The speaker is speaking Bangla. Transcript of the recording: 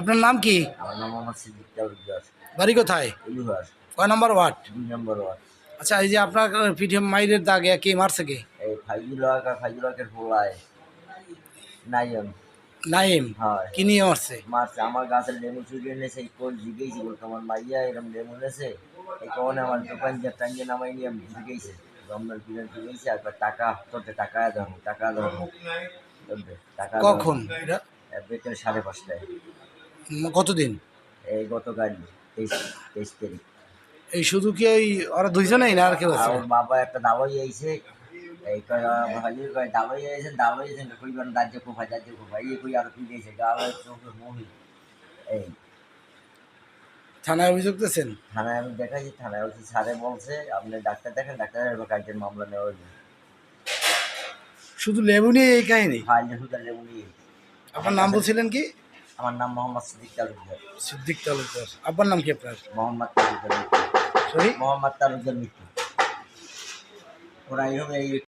আপনার নাম কি? বাড়ি কোথায়? কয় নম্বর ওয়ার্ড? আচ্ছা এই যে আপনার পিঠে মাইরের দাগ কে মারছে কে? নাইম। নাইম? হয়। কি নিয়ে মারছে? মারছে। আমার গাছের লেবু চুরি এনেছে কোন জিগেছি বলতো আমার মাইয়া এরকম লেবু এনেছে এই আমার দোকান যে টাঙ্গে নামাই নিয়ে জিগেছি জিগেছি টাকা তোরতে টাকা ধরো টাকা ধরো কখন? এটা বিকেল সাড়ে পাঁচটায়। কতদিন? এই গতকাল তেইশ তেইশ তারিখ। এই শুধু কি ওই ওরা দুইজনেই না আর কেউ আছে? ওর বাবা একটা দাবাই আইছে। এই কয় ভাই কয় দাওয়াই আইছে দাওয়াই আইছে কই কইবার দাজ্য কোফা দাজ্য কোফা এই কই আর কি দিয়েছে গাওয়া চোখে মহি। এই। থানায় অভিযোগ দিয়েছেন? থানায় আমি দেখাইছি থানায় বলছি স্যারে বলছে আপনি ডাক্তার দেখেন ডাক্তার কাজের মামলা নেওয়া হয়েছে শুধু লেবু নিয়ে এই কাহিনী? ফাইল হুদার লেবু নিয়ে আপনার নাম বলছিলেন কি? আমার নাম মোহাম্মদ সিদ্দিক তালুকদার। সিদ্দিক তালুকদার। আপনার নাম কি আপনার? মোহাম্মদ তালুকদার। সরি মোহাম্মদ তালুকদার মিত্র। ওরা এইভাবে এই